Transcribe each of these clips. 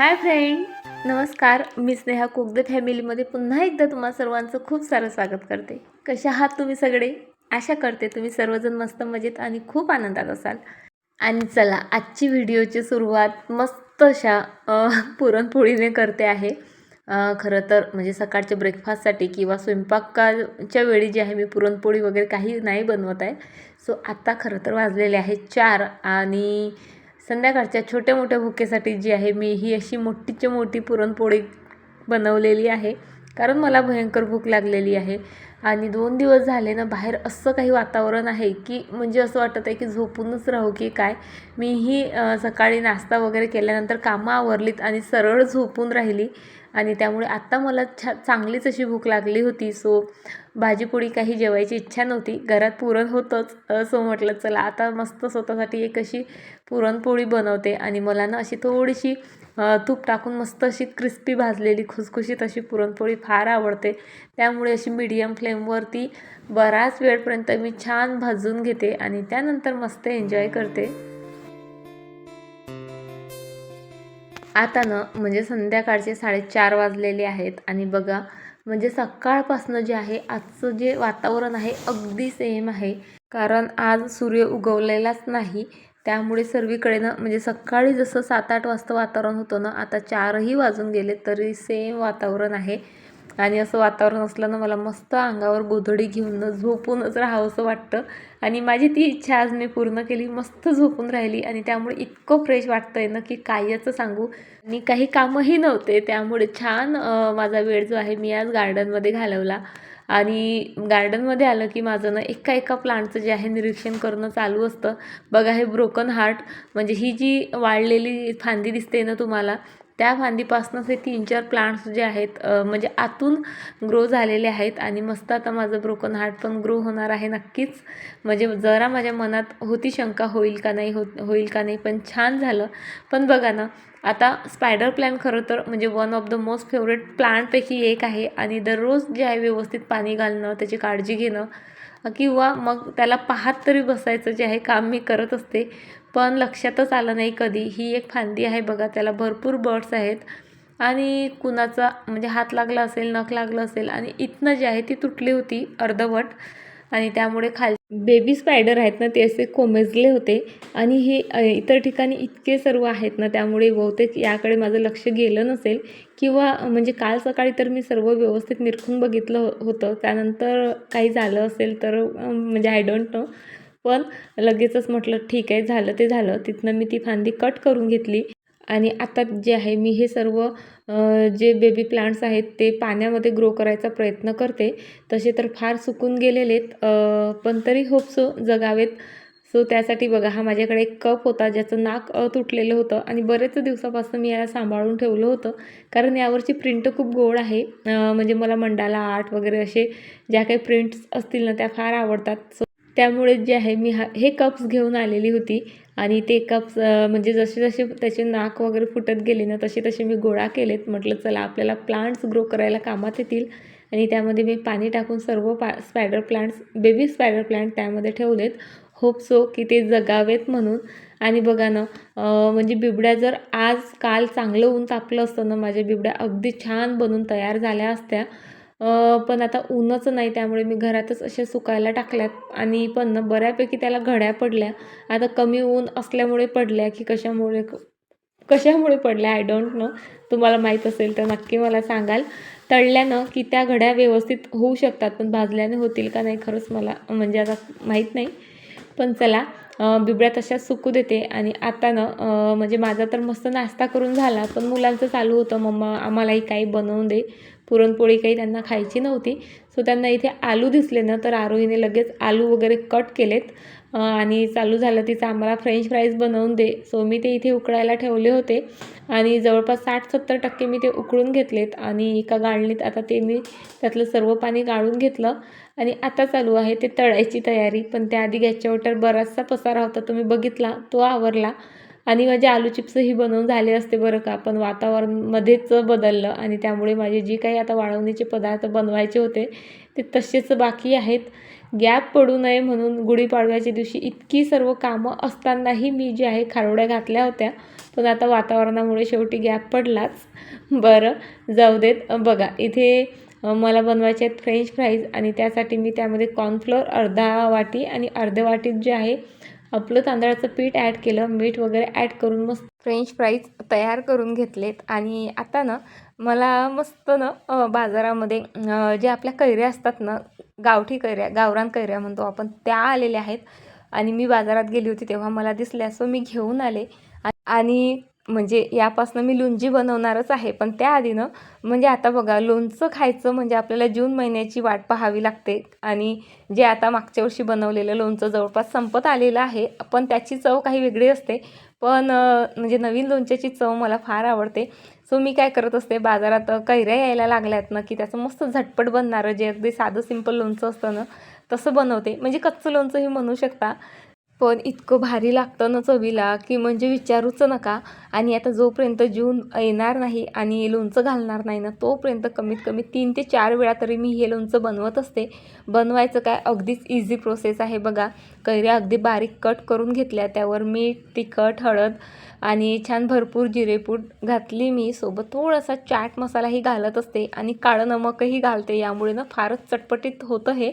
Hi friend. नमस्कार. मी स्नेहा कुकदे फॅमिलीमध्ये पुन्हा एकदा तुम्हा सर्वांचं खूप सारं स्वागत करते. कशा आहात तुम्ही सगळे? आशा करते तुम्ही सर्वजण मस्त मजेत आणि खूप आनंदात असाल. आणि चला आजची व्हिडिओची सुरुवात मस्त अशा पुरणपोळीने करते आहे. खरं तर म्हणजे सकाळच्या ब्रेकफास्टसाठी किंवा स्वयंपाकाच्या वेळी जी आहे मी पुरणपोळी वगैरे काही नाही बनवत आहे. सो आत्ता खरं तर वाजलेले आहे चार आणि संध्याकाळच्या छोट्या मोठ्या भुकेसाठी जी आहे मी ही अशी मोठीची मोठी पुरणपोळी बनवलेली आहे. कारण मला भयंकर भूक लागलेली आहे. आणि दोन दिवस झाले ना बाहेर असं काही वातावरण आहे की म्हणजे असं वाटत आहे की झोपूनच राहू की काय. मीही सकाळी नाश्ता वगैरे केल्यानंतर कामं आवरलीत आणि सरळ झोपून राहिली. आणि त्यामुळे आत्ता मला छा चांगलीच अशी भूक लागली होती. सो भाजीपोळी काही जेवायची इच्छा नव्हती. घरात पुरण होतंच. असं म्हटलं चला आता मस्त स्वतःसाठी एक अशी पुरणपोळी बनवते. आणि मला ना अशी थोडीशी तूप टाकून मस्त अशी क्रिस्पी भाजलेली खुसखुशीत अशी पुरणपोळी फार आवडते. त्यामुळे अशी मीडियम फ्लेमवरती बराच वेळपर्यंत मी छान भाजून घेते आणि त्यानंतर मस्त एन्जॉय करते. आता ना म्हणजे संध्याकाळचे साडेचार वाजलेले आहेत आणि बघा म्हणजे सकाळपासनं जे आहे आजचं जे वातावरण आहे अगदी सेम आहे. कारण आज सूर्य उगवलेलाच नाही. त्यामुळे सर्वीकडे ना म्हणजे सकाळी जसं सात आठ वाजता वातावरण होतं ना आता चारही वाजून गेले तरी सेम वातावरण आहे. आणि असं वातावरण असलं ना मला मस्त अंगावर गोधडी घेऊन झोपूनच राहावंसं वाटतं. आणि माझी ती इच्छा आज मी पूर्ण केली मस्त झोपून राहिली आणि त्यामुळे इतकं फ्रेश वाटतंय ना की कायचं सांगू. आणि काही कामंही नव्हते त्यामुळे छान माझा वेळ जो आहे मी आज गार्डनमध्ये घालवला. आणि गार्डनमध्ये आलं की माझं ना एका एका प्लांटचं जे आहे निरीक्षण करणं चालू असतं. बघा हे ब्रोकन हार्ट म्हणजे ही जी वाळलेली फांदी दिसते ना तुम्हाला त्या फांदीपासूनच हे तीन चार प्लांट्स जे आहेत म्हणजे आतून ग्रो झालेले आहेत आणि मस्त आता माझं ब्रोकन हार्ट पण ग्रो होणार आहे नक्कीच. म्हणजे जरा माझ्या मनात होती शंका होईल का नाही हो होईल का नाही पण छान झालं. पण बघा ना आता स्पायडर प्लॅन खरं तर म्हणजे one of the most favourite प्लांटपैकी एक आहे आणि दररोज जे आहे व्यवस्थित पाणी घालणं त्याची काळजी घेणं किंवा मग त्याला पाहत तरी बसायचं जे आहे काम मी करत असते. पण लक्षातच आलं नाही कधी. ही एक फांदी आहे बघा त्याला भरपूर बर्ड्स आहेत. आणि कुणाचा म्हणजे हात लागला असेल नख लागलं असेल आणि इथनं जी आहे ती तुटली होती अर्धवट. आणि त्यामुळे खाल बेबी स्पायडर आहेत ना ते असे कोमेजले होते. आणि हे इतर ठिकाणी इतके सर्व आहेत ना त्यामुळे बहुतेक याकडे माझं लक्ष गेलं नसेल. किंवा म्हणजे काल सकाळी तर मी सर्व व्यवस्थित निरखून बघितलं होतं. त्यानंतर काही झालं असेल तर म्हणजे आय डोंट नो. पण लगेचच म्हटलं ठीक आहे झालं ते झालं. तिथनं मी ती फांदी कट करून घेतली आणि आता जे आहे मी हे सर्व जे बेबी प्लांट्स आहेत ते पाण्यामध्ये ग्रो करायचा प्रयत्न करते. तसे तर फार सुकून गेलेलेत पण तरी होप सो जगावेत. सो त्यासाठी बघा हा माझ्याकडे एक कप होता ज्याचं नाक तुटलेलं होतं आणि बरेच दिवसापासून मी याला सांभाळून ठेवलं होतं. कारण यावरची प्रिंट खूप गोड आहे. म्हणजे मला मंडाला आर्ट वगैरे असे ज्या काही प्रिंट्स असतील ना त्या फार आवडतात. सो त्यामुळे जे आहे मी हा हे कप्स घेऊन आलेली होती. आणि ते कप्स म्हणजे जसे जसे त्याचे नाक वगैरे फुटत गेले ना तसे तसे मी गोळा केलेत. म्हटलं चला आपल्याला प्लांट्स ग्रो करायला कामात येतील. आणि त्यामध्ये मी पाणी टाकून सर्व पा spider plants baby spider plant त्यामध्ये ठेवलेत. होप सो की ते जगावेत म्हणून. आणि बघा ना म्हणजे बिबड्या जर आज काल चांगलं ऊन तापलं असतं ना माझ्या बिबड्या अगदी छान बनून तयार झाल्या असत्या. पण आता ऊनच नाही त्यामुळे मी घरातच अशा सुकायला टाकल्यात. आणि पण ना बऱ्यापैकी त्याला घड्या पडल्या. आता कमी ऊन असल्यामुळे पडल्या की कशामुळे कशामुळे पडल्या? आय डोंट नो तुम्हाला माहीत असेल तर नक्की मला सांगाल. तळल्यानं की त्या घड्या व्यवस्थित होऊ शकतात पण भाजल्याने होतील का नाही खरंच मला म्हणजे आता माहीत नाही. पण चला बिबड्या तशाच सुकू देते. आणि आता ना म्हणजे माझा तर मस्त नाश्ता करून झाला पण मुलांचं चालू होतं. मम्मा आम्हालाही काही बनवून दे. पुरणपोळी काही त्यांना खायची नव्हती. सो त्यांना इथे आलू दिसले ना तर आरोहीने लगेच आलू वगैरे कट केलेत. आणि चालू झालं तिचं आम्हाला फ्रेंच फ्राईज बनवून दे. सो मी ते इथे उकळायला ठेवले होते. आणि जवळपास साठ सत्तर टक्के मी ते उकळून घेतलेत. आणि एका गाळणीत आता ते मी त्यातलं सर्व पाणी गाळून घेतलं. आणि आता चालू आहे ते तळायची तयारी. पण त्याआधी गॅसच्या वॉटर बराचसा पसारा होता. तुम्ही बघितला तो आवरला. आणि माझे आलू चिप्सही बनवून झाले असते बरं का पण वातावरणमध्येच बदललं आणि त्यामुळे माझे जी काही आता वाळवणीचे पदार्थ बनवायचे होते ते तसेच बाकी आहेत. गॅप पडू नये म्हणून गुढीपाडव्याच्या दिवशी इतकी सर्व कामं असतानाही मी जी आहे खारोड्या घातल्या होत्या पण आता वातावरणामुळे शेवटी गॅप पडलाच. बरं जाऊ देत. बघा इथे मला बनवायचे आहेत फ्रेंच फ्राईज आणि त्यासाठी मी त्यामध्ये कॉर्नफ्लोअर अर्धा वाटी आणि अर्ध्या वाटीत जे आहे आपलं तांदळाचं पीठ ॲड केलं मीठ वगैरे ॲड करून मस्त फ्रेंच फ्राईज तयार करून घेतलेत. आणि आता ना मला मस्त ना बाजारामध्ये जे आपल्या कैऱ्या असतात ना गावठी कैऱ्या गावरान कैऱ्या म्हणतो आपण त्या आलेल्या आहेत. आणि मी बाजारात गेली होती तेव्हा मला दिसल्या सो मी घेऊन आले. आणि म्हणजे यापासून मी लोणची बनवणारच आहे. पण त्याआधी ना म्हणजे आता बघा लोणचं खायचं म्हणजे आपल्याला जून महिन्याची वाट पाहावी लागते. आणि जे आता मागच्या वर्षी बनवलेलं लोणचं जवळपास संपत आलेलं आहे पण त्याची चव काही वेगळी असते. पण म्हणजे नवीन लोणच्याची चव मला फार आवडते. सो मी काय करत असते बाजारात कैऱ्या यायला लागल्यात ना की त्याचं मस्त झटपट बनणारं जे अगदी साधं सिंपल लोणचं असतं ना तसं बनवते. म्हणजे कच्चं लोणचंही म्हणू शकता. पण इतकं भारी लागतं ना चवीला की म्हणजे विचारूच नका. आणि आता जोपर्यंत जून येणार नाही आणि लोणचं घालणार नाही ना तोपर्यंत कमीत कमी तीन ते चार वेळा तरी मी हे लोणचं बनवत असते. बनवायचं काय अगदीच इझी प्रोसेस आहे बघा. कैऱ्या अगदी बारीक कट करून घेतल्या त्यावर मीठ तिखट हळद आणि छान भरपूर जिरेपूड घातली मी. सोबत थोडासा चाट मसालाही घालत असते आणि काळं नमकही घालते. यामुळे ना फारच चटपटीत होतं हे.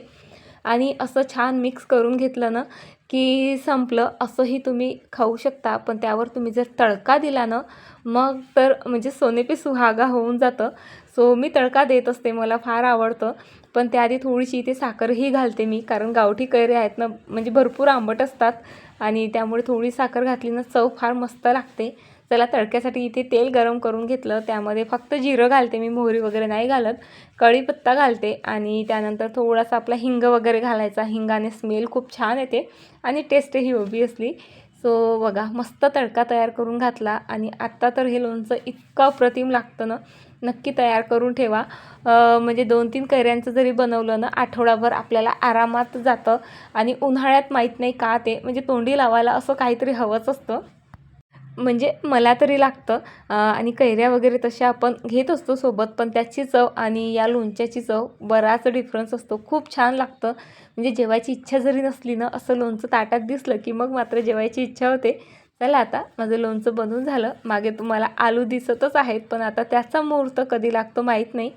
आणि असं छान मिक्स करून घेतलं ना की संपलं. असंही तुम्ही खाऊ शकता पण त्यावर तुम्ही जर तडका दिला ना मग तर म्हणजे सोनेपी सुहागा होऊन जातं. सो मी तडका देत असते मला फार आवडतं. पण त्याआधी थोडीशी इथे साखरही घालते मी कारण गावठी कैरे आहेत ना म्हणजे भरपूर आंबट असतात. आणि त्यामुळे थोडी साखर घातली ना चव फार मस्त लागते. चला तडक्यासाठी इथे तेल गरम करून घेतलं. त्यामध्ये फक्त जिरं घालते मी मोहरी वगैरे नाही घालत. कढीपत्ता घालते आणि त्यानंतर थोडासा आपला हिंग वगैरे घालायचा. हिंगाने स्मेल खूप छान येते आणि टेस्टही ओबियसली सो बघा मस्त तडका तयार करून घातला आणि आत्ता तर हे लोणचं इतकं अप्रतिम लागतं ना नक्की तयार करून ठेवा. म्हणजे दोन तीन कैऱ्यांचं जरी बनवलं ना आठवडाभर आपल्याला आरामात जातं आणि उन्हाळ्यात माहीत नाही का ते म्हणजे तोंडी लावायला असं काहीतरी हवंच असतं. म्हणजे मला तरी लागतं. आणि कैऱ्या वगैरे तशा आपण घेत असतो सोबत पण त्याची चव आणि या लोणच्याची चव बराच डिफरन्स असतो. खूप छान लागतं. म्हणजे जेवायची इच्छा जरी नसली ना असं लोणचं ताटात दिसलं की मग मात्र जेवायची इच्छा होते. चला आता माझं लोणचं बनवून झालं. मागे तुम्हाला आलू दिसतच आहेत पण आता त्याचा मुहूर्त कधी लागतो माहीत नाही.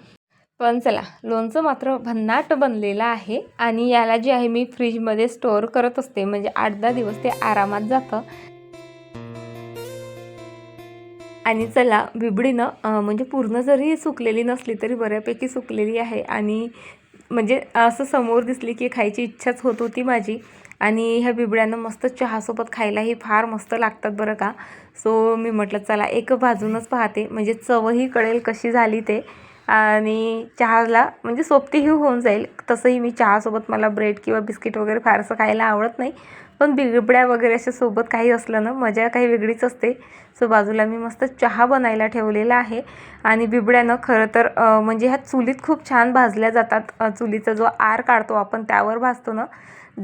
पण चला लोणचं मात्र भन्नाट बनलेलं आहे आणि याला जे आहे मी फ्रीजमध्ये स्टोअर करत असते. म्हणजे आठ दहा दिवस ते आरामात जातं. आणि चला बिबडीनं म्हणजे पूर्ण जरी सुकलेली नसली तरी बऱ्यापैकी सुकलेली आहे. आणि म्हणजे असं समोर दिसली की खायची इच्छाच होत होती माझी. आणि ह्या बिबड्यानं मस्त चहासोबत खायलाही फार मस्त लागतात बरं का. सो मी म्हटलं चला एक भाजूनच पाहते. म्हणजे चवही कळेल कशी झाली ते. आणि चहाला म्हणजे सोबतीही होऊन जाईल. तसंही मी चहासोबत मला ब्रेड किंवा बिस्किट वगैरे फारसं खायला आवडत नाही. पण बिबड्या वगैरे अशा सोबत काही असलं ना मजा काही वेगळीच असते. सो बाजूला मी मस्त चहा बनायला ठेवलेला आहे. आणि बिबड्यानं खरं तर म्हणजे ह्या चुलीत खूप छान भाजल्या जातात. चुलीचा जो आर काढतो आपण त्यावर भाजतो ना.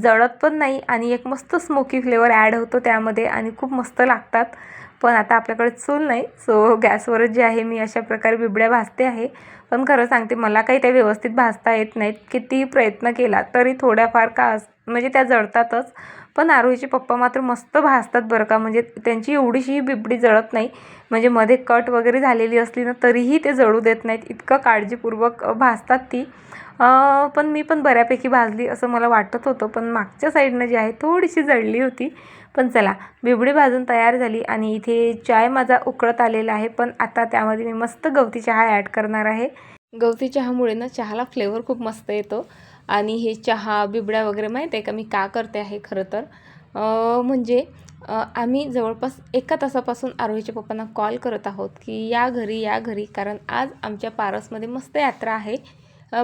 जळत पण नाही आणि एक मस्त स्मोकी फ्लेवर ॲड होतो त्यामध्ये आणि खूप मस्त लागतात. पण आता आपल्याकडे चूल नाही. सो गॅसवरच जे आहे मी अशा प्रकारे बिबड्या भाजते आहे. पण खरं सांगते मला काही त्या व्यवस्थित भाजता येत नाहीत. कितीही प्रयत्न केला तरी थोड्याफार का अस- म्हणजे त्या जळतातच. पण आरोहीचे पप्पा मात्र मस्त भाजतात बरं का. म्हणजे त्यांची एवढीशी बिबडी जळत नाही. म्हणजे मध्ये कट वगैरे झालेली असली ना तरीही ते जळू देत नाहीत. इतकं काळजीपूर्वक भासतात भाजतात ती. पण मी पण बऱ्यापैकी भाजली असं मला वाटत होतं. पण मागच्या साईडनं जी आहे थोडीशी जळली होती. पण चला बिबडी भाजून तयार झाली आणि इथे चाय माझा उकळत आलेला आहे. पण आता त्यामध्ये मी मस्त गवती चहा ॲड करणार आहे. गवती चहामुळे ना चहाला फ्लेवर खूप मस्त येतो. आणि हे चहा बिबड्या वगैरे माहीत आहे का? मी का करते आहे खरं तर? म्हणजे आम्ही जवळपास एका तासापासून आरोहीच्या पप्पांना कॉल करत आहोत की या घरी या घरी कारण आज आमच्या पारसमध्ये मस्त यात्रा आहे.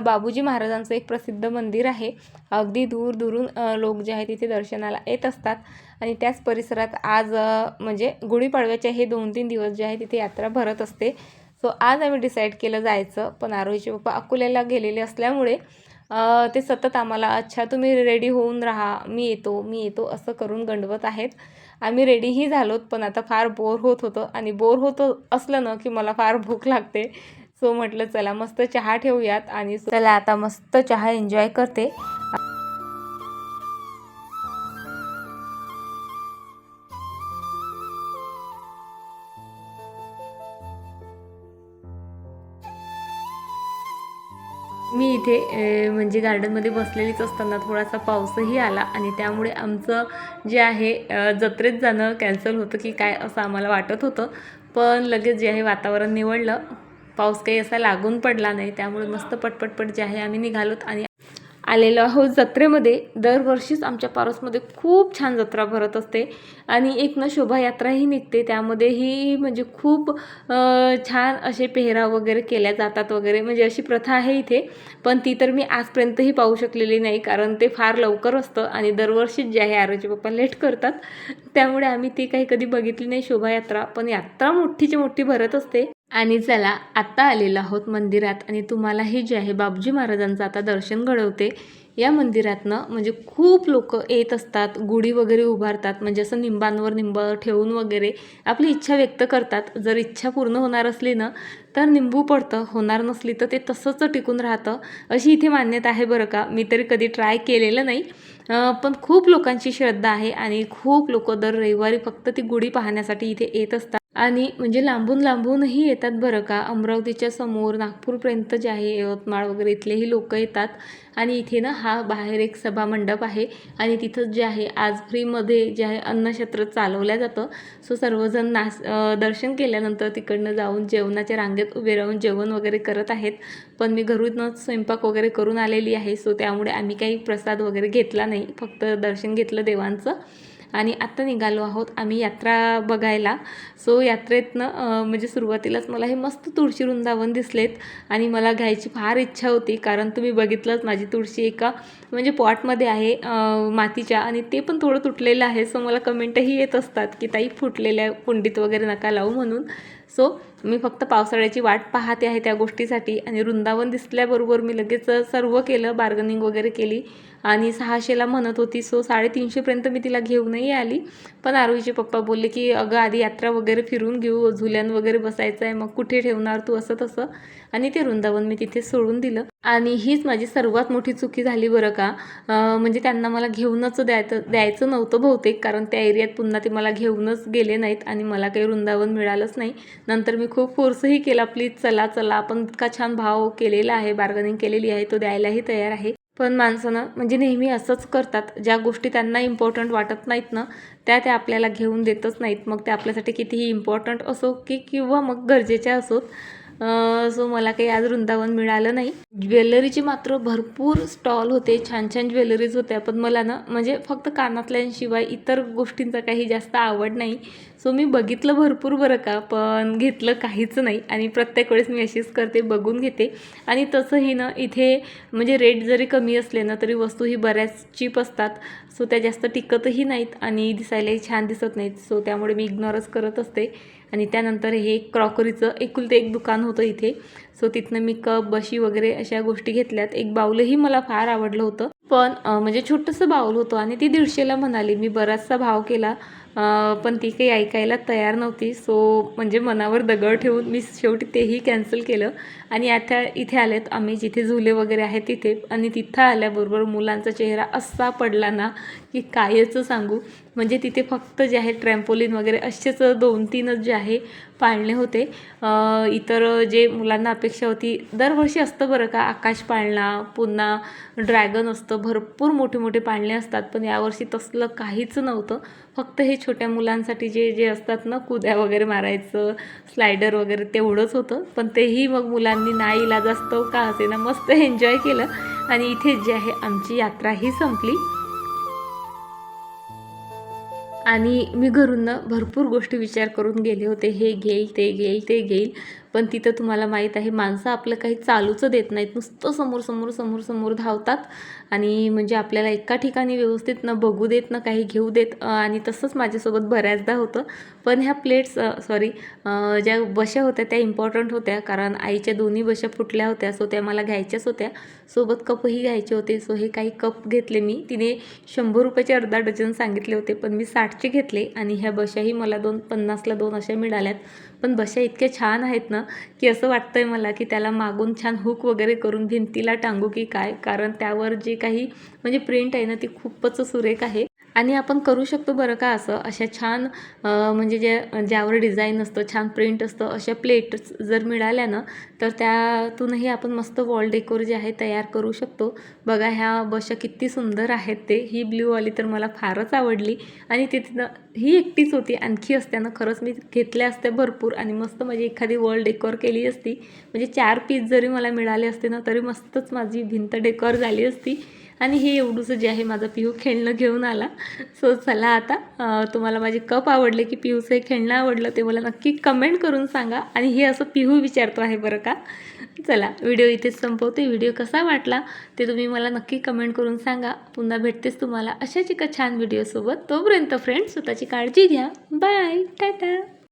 बाबूजी महाराजांचं एक प्रसिद्ध मंदिर आहे. अगदी दूर दूरून लोक जे आहेत तिथे दर्शनाला येत असतात. आणि त्याच परिसरात आज म्हणजे गुढीपाडव्याचे हे दोन तीन दिवस जे आहे तिथे यात्रा भरत असते. सो आज आम्ही डिसाईड केलं जायचं. पण आरोहीचे पप्पा अकोल्याला गेलेले असल्यामुळे ते सतत आम्हाला अच्छा तुम्ही रेडी होऊन राहा मी येतो मी येतो असं करून गंडवत आहेत. आम्ही रेडीही झालोत पण आता फार बोर होत होतं आणि बोर होतं असलं ना की मला फार भूक लागते. सो म्हटलं चला मस्त चहा ठेवूयात आणि चला आता मस्त चहा एन्जॉय करते. इथे म्हणजे गार्डनमध्ये बसलेलीच असताना थोडासा पाऊसही आला आणि त्यामुळे आमचं जे आहे जत्रेत जाणं कॅन्सल होतं की काय असं आम्हाला वाटत होतं. पण लगेच जे आहे वातावरण निवडलं. पाऊस काही असा लागून पडला नाही. त्यामुळे मस्त पटपटपट जे आहे आम्ही निघालोत आणि आलेलो आहोत जत्रेमध्ये. दरवर्षीच आमच्या पारसमध्ये खूप छान जत्रा भरत असते. आणि एक ना शोभायात्राही निघते. त्यामध्येही म्हणजे खूप छान असे पेहराव वगैरे केल्या जातात वगैरे. म्हणजे अशी प्रथा आहे इथे. पण ती तर मी आजपर्यंतही पाहू शकलेली नाही कारण ते फार लवकर असतं आणि दरवर्षीच जे आहे आरोचे पप्पा लेट करतात. त्यामुळे आम्ही ती काही कधी बघितली नाही शोभायात्रा. पण यात्रा मोठीची मोठी भरत असते. आणि चला आत्ता आलेलो आहोत मंदिरात आणि तुम्हालाही जे आहे बाबजी महाराजांचं आता दर्शन घडवते. या मंदिरातनं म्हणजे खूप लोक येत असतात गुढी वगैरे उभारतात म्हणजे असं निंबांवर निंब ठेवून वगैरे आपली इच्छा व्यक्त करतात. जर इच्छा पूर्ण होणार असली ना तर निंबू पडतं. होणार नसली तर ते तसंच टिकून राहतं. अशी इथे मान्यता आहे बरं का. मी तरी कधी ट्राय केलेलं नाही. पण खूप लोकांची श्रद्धा आहे आणि खूप लोक दर रविवारी फक्त ती गुढी पाहण्यासाठी इथे येत असतात. आणि म्हणजे लांबून लांबूनही येतात बरं का. अमरावतीच्या समोर नागपूरपर्यंत जे आहे यवतमाळ वगैरे इथलेही लोक येतात. आणि इथे ना हा बाहेर एक सभा मंडप आहे. आणि तिथं जे आहे आज फ्रीमध्ये जे आहे अन्नक्षेत्र चालवलं जातं. सो सर्वजण नास दर्शन केल्यानंतर तिकडनं जाऊन जेवणाच्या रांगेत उभे राहून जेवण वगैरे करत आहेत. पण मी घरूनच स्वयंपाक वगैरे करून आलेली आहे. सो त्यामुळे आम्ही काही प्रसाद वगैरे घेतला नाही. फक्त दर्शन घेतलं देवांचं. आणि आत्ता निघालो आहोत आम्ही यात्रा बघायला. सो यात्रेतनं म्हणजे सुरुवातीलाच मला हे मस्त तुळशी वृंदावन दिसलेत आणि मला घ्यायची फार इच्छा होती कारण तुम्ही बघितलंच माझी तुळशी एका म्हणजे पॉटमध्ये आहे मातीच्या आणि ते पण थोडं तुटलेलं आहे. सो मला कमेंटही येत असतात की ताई फुटलेल्या कुंडीत वगैरे नका लावू म्हणून. सो मी फक्त पावसाळ्याची वाट पाहते आहे त्या गोष्टीसाठी आणि वृंदावन दिसल्याबरोबर मी लगेच सर्व केलं बार्गनिंग वगैरे केली आणि सहाशेला म्हणत होती सो साडेतीनशेपर्यंत मी तिला घेऊनही आली. पण आरोहीचे पप्पा बोलले की अगं आधी यात्रा वगैरे फिरून घेऊ झुल्यान वगैरे बसायचं आहे मग कुठे ठेवणार तू? असं तसं. आणि ते वृंदावन मी तिथे सोडून दिलं. आणि हीच माझी सर्वात मोठी चुकी झाली बरं का. म्हणजे त्यांना मला घेऊनच द्यायचं द्यायचं नव्हतं बहुतेक कारण त्या एरियात पुन्हा ते मला घेऊनच गेले नाहीत आणि मला काही वृंदावन मिळालंच नाही. नंतर मी खूप फोर्सही केला प्लीज चला चला आपण इतका छान भाव केलेला आहे बार्गनिंग केलेली आहे तो द्यायलाही तयार आहे. पण माणसानं म्हणजे नेहमी असंच करतात ज्या गोष्टी त्यांना इम्पॉर्टंट वाटत नाहीत ना त्या त्या आपल्याला घेऊन देतच नाहीत. मग ते आपल्यासाठी कितीही इम्पॉर्टंट असो की किंवा मग गरजेच्या असोत सो मला काही आज वृंदावन मिळालं नाही. ज्वेलरीचे मात्र भरपूर स्टॉल होते छान छान ज्वेलरीज होत्या पण मला ना म्हणजे फक्त कानातल्यांशिवाय इतर गोष्टींचा काही जास्त आवड नाही. सो मी बघितलं भरपूर बरं का पण घेतलं काहीच नाही. आणि प्रत्येक वेळेस मी अशीच करते बघून घेते. आणि तसंही ना इथे म्हणजे रेट जरी कमी असले ना तरी वस्तू ही बऱ्याच चीप असतात. सो त्या जास्त टिकतही नाहीत आणि दिसायलाही छान दिसत नाहीत. सो त्यामुळे मी इग्नोरच करत असते. आणि त्यानंतर हे क्रॉकरीचं एकुलते एक दुकान होतं इथे. सो तिथनं मी कप बशी वगैरे अशा गोष्टी घेतल्यात. एक बाऊलही मला फार आवडलं होतं. पण म्हणजे छोटंसं बाऊल होतं आणि ती दीडशेला म्हणाली. मी बराचसा भाव केला. पण ती काही ऐकायला तयार नव्हती. सो म्हणजे मनावर दगड ठेवून मी शेवटी तेही कॅन्सल केलं. आणि आता इथे आलेत आम्ही जिथे झुले वगैरे आहेत तिथे. आणि तिथं आल्याबरोबर मुलांचा चेहरा असा पडला ना की कायचं सांगू. म्हणजे तिथे फक्त जे आहे ट्रॅम्पोलिन वगैरे असेच दोन तीनच जे आहे पाळणे होते. इतर जे मुलांना अपेक्षा होती दरवर्षी असतं बरं का आकाश पाळणा पुन्हा ड्रॅगन असतं भरपूर मोठे मोठे पाळणे असतात पण यावर्षी तसलं काहीच नव्हतं. फक्त हे छोट्या मुलांसाठी जे जे असतात ना कुद्या वगैरे मारायचं स्लायडर वगैरे तेवढंच होतं. पण तेही मग मुलांनी नाही इलाज असतो का असे ना मस्त एन्जॉय केलं. आणि इथे जे आहे आमची यात्रा ही संपली. आणि मी घरून भरपूर गोष्टी विचार करून गेले होते हे घेईल ते घेईल ते घेईल. पण तिथं तुम्हाला माहीत आहे माणसं आपलं काही चालूच देत नाहीत नुसतं समोर समोर समोर समोर धावतात. आणि म्हणजे आपल्याला एका ठिकाणी व्यवस्थित न बघू देत ना काही घेऊ देत आणि तसंच माझ्यासोबत बऱ्याचदा होतं. पण ह्या प्लेट्स सॉरी ज्या बशा होत्या त्या इम्पॉर्टंट होत्या. कारण आईच्या दोन्ही बशा फुटल्या होत्या सो त्या मला घ्यायच्याच होत्या. सोबत कपही घ्यायचे होते सो हे काही कप घेतले मी. तिने शंभर रुपयाचे अर्धा डझन सांगितले होते पण मी साठचे घेतले. आणि ह्या बशाही मला दोन पन्नासला दोन अशा मिळाल्यात. पण बशा इतक्या छान आहेत ना की असं वाटतंय मला की त्याला मागून छान हुक वगैरे करून भिंतीला टांगू की काय? कारण त्यावर जे काही म्हणजे प्रिंट आहे ना ती खूपच सुरेख आहे. आणि आपण करू शकतो बरं का असं. अशा छान म्हणजे ज्या ज्यावर डिझाईन असतं छान प्रिंट असतं अशा प्लेट्स जर मिळाल्या ना तर त्यातूनही आपण मस्त वॉल डेकोर जे आहे तयार करू शकतो. बघा ह्या बशा किती सुंदर आहेत ते. ही ब्ल्यूवाली तर मला फारच आवडली. आणि तिथनं ही एकटीच होती. आणखी असत्यानं खरंच मी घेतल्या असत्या भरपूर. आणि मस्त माझी एखादी वॉल डेकोर केली असती. म्हणजे चार पीस जरी मला मिळाले असते ना तरी मस्तच माझी भिंत डेकोर झाली असती. आणि हे एवढंसं जे आहे माझा पिहू खेळणं घेऊन आला. सो चला आता तुम्हाला माझे कप आवडले की पिहूचं हे खेळणं आवडलं ते मला नक्की कमेंट करून सांगा. आणि हे असं पिहू विचारतो आहे बरं का? चला व्हिडिओ इथेच संपवते. व्हिडिओ कसा वाटला ते तुम्ही मला नक्की कमेंट करून सांगा. पुन्हा भेटतेच तुम्हाला अशाच एका छान व्हिडिओसोबत तोपर्यंत फ्रेंड्स स्वतःची काळजी घ्या. बाय टाटा